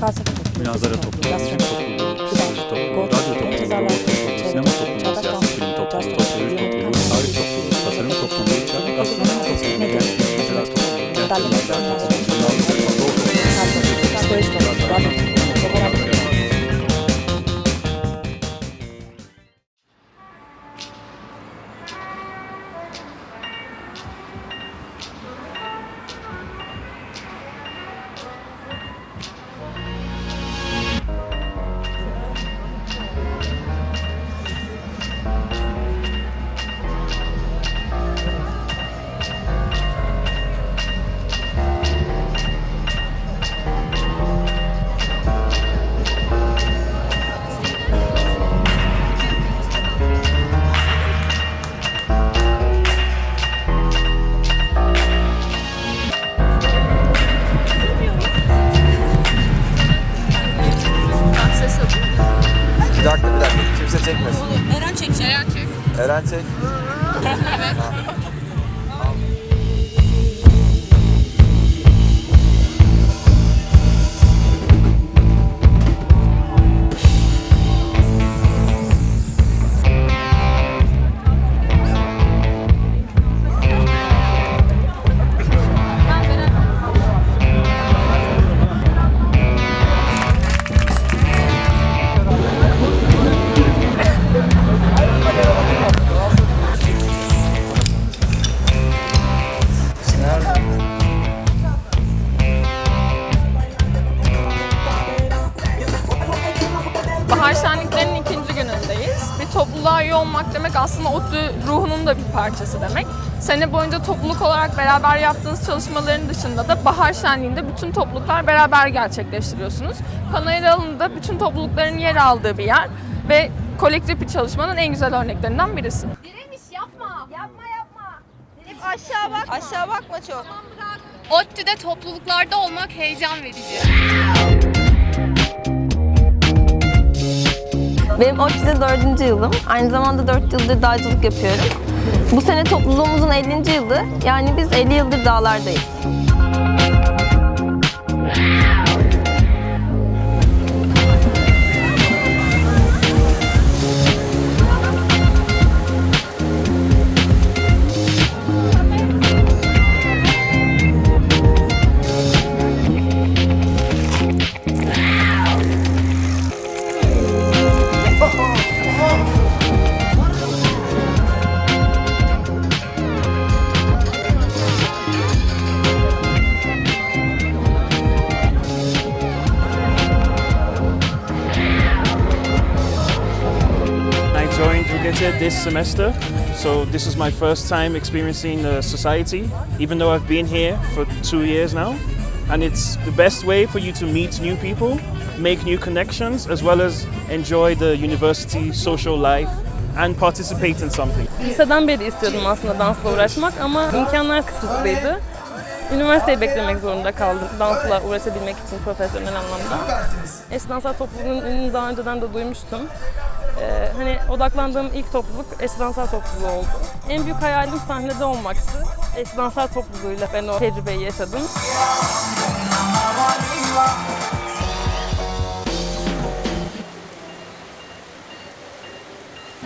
felsefe topluluğu, Münazara topluluğu, topluluğu, psikoloji topluluğu, radyo topluluğu, sinema topluluğu, siyasi film topluluğu, sosyoloji topluluğu, tarih topluluğu, tasarım topluluğu, gastronomi topluluğu, kültürel topluluğu, gerçekten topluluğu, psikoloji topluluğu, radyo topluluğu, Eren çek. Eren Bahar şenliklerinin ikinci günündeyiz. Bir topluluğa üye olmak demek aslında ODTÜ ruhunun da bir parçası demek. Sene boyunca topluluk olarak beraber yaptığınız çalışmaların dışında da Bahar Şenliği'nde bütün topluluklar beraber gerçekleştiriyorsunuz. Panayır alanında bütün toplulukların yer aldığı bir yer ve kolektif bir çalışmanın en güzel örneklerinden birisi. Direniş yapma. Yapma yapma. Direniş aşağı bak. Aşağı bakma çok. ODTÜ'de topluluklarda olmak heyecan verici. Benim ODTÜ'de dördüncü yılım. Aynı zamanda dört yıldır dağcılık yapıyorum. Bu sene topluluğumuzun 50. yılı. Yani biz 50 yıldır dağlardayız. UGT this semester, so this is my first time experiencing the society, even though I've been here for two years now. And it's the best way for you to meet new people, make new connections, as well as enjoy the university social life and participate in something. Liseden beri istiyordum aslında dansla uğraşmak ama imkanlar kısıtlıydı. Üniversiteyi beklemek zorunda kaldım dansla uğraşabilmek için profesyonel anlamda. Eş Danslar Topluluğu'nun daha önceden de duymuştum. Ee, hani odaklandığım ilk topluluk Eş Danslar Topluluğu oldu. En büyük hayalim sahnede olmaktı. Danslar Topluluğu'yla ben o tecrübeyi yaşadım.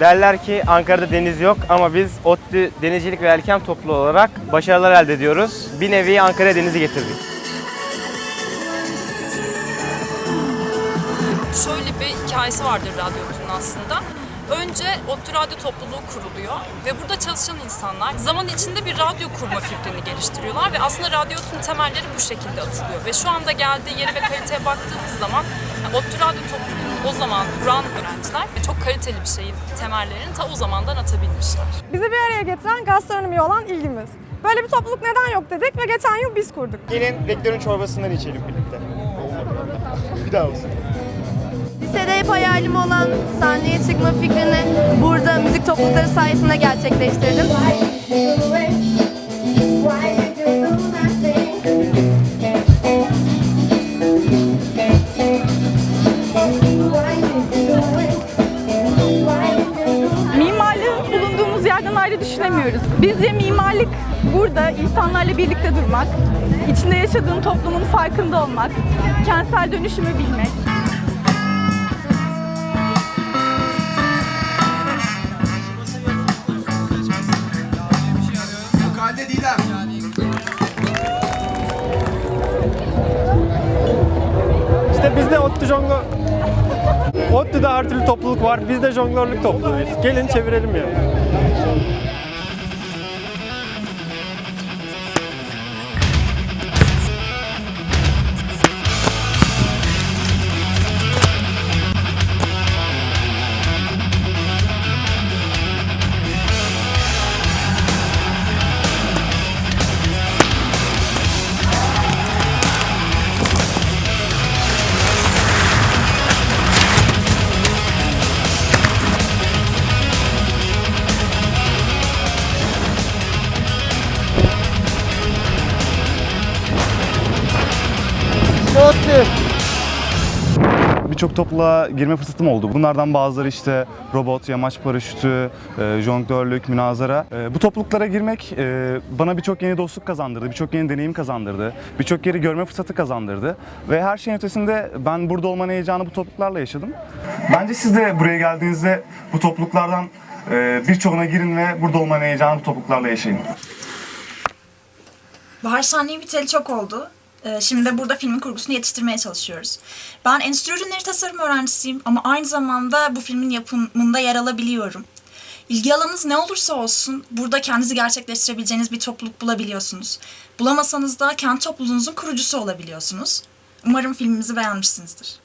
Derler ki Ankara'da deniz yok ama biz ODTÜ Denizcilik ve Elkem topluluğu olarak başarılar elde ediyoruz. Bir nevi Ankara denizi getirdik. Hikayesi vardır radyotunun aslında. Önce ODTÜ Radyo Topluluğu kuruluyor ve burada çalışan insanlar zaman içinde bir radyo kurma fikrini geliştiriyorlar ve aslında radyotun temelleri bu şekilde atılıyor. Ve şu anda geldiği yere ve kaliteye baktığımız zaman yani ODTÜ Radyo Topluluğu'nu o zaman kuran öğrenciler ve çok kaliteli bir şeyin temellerini ta o zamandan atabilmişler. Bizi bir araya getiren gastronomiye olan ilgimiz. Böyle bir topluluk neden yok dedik ve geçen yıl biz kurduk. Gelin rektörün çorbasından içelim birlikte. Bir daha olsun. Hep hayalim olan sahneye çıkma fikrini burada müzik toplulukları sayesinde gerçekleştirdim. Mimarlığı bulunduğumuz yerden ayrı düşünemiyoruz. Bizce mimarlık Burada insanlarla birlikte durmak, içinde yaşadığın toplumun farkında olmak, kentsel dönüşümü bilmek. İşte bizde ODTÜ jonglör... ODTÜ'de her türlü topluluk var. Biz de jonglörlük topluluğuyuz. Gelin çevirelim ya. Birçok topluluğa girme fırsatım oldu. Bunlardan bazıları işte robot, yamaç paraşütü, e, jonglörlük, münazara. E, bu topluluklara girmek e, bana birçok yeni dostluk kazandırdı, birçok yeni deneyim kazandırdı, birçok yeri görme fırsatı kazandırdı. Ve her şeyin ötesinde ben burada olmanın heyecanı bu topluluklarla yaşadım. Bence siz de buraya geldiğinizde bu topluluklardan e, birçoğuna girin ve burada olmanın heyecanı bu topluluklarla yaşayın. Bahar Şenliği biteli çok oldu. Ee, Şimdi burada filmin kurgusunu yetiştirmeye çalışıyoruz. Ben endüstri ürünleri tasarım öğrencisiyim ama aynı zamanda bu filmin yapımında yer alabiliyorum. İlgi alanınız ne olursa olsun burada kendinizi gerçekleştirebileceğiniz bir topluluk bulabiliyorsunuz. Bulamasanız da kendi topluluğunuzun kurucusu olabiliyorsunuz. Umarım filmimizi beğenmişsinizdir.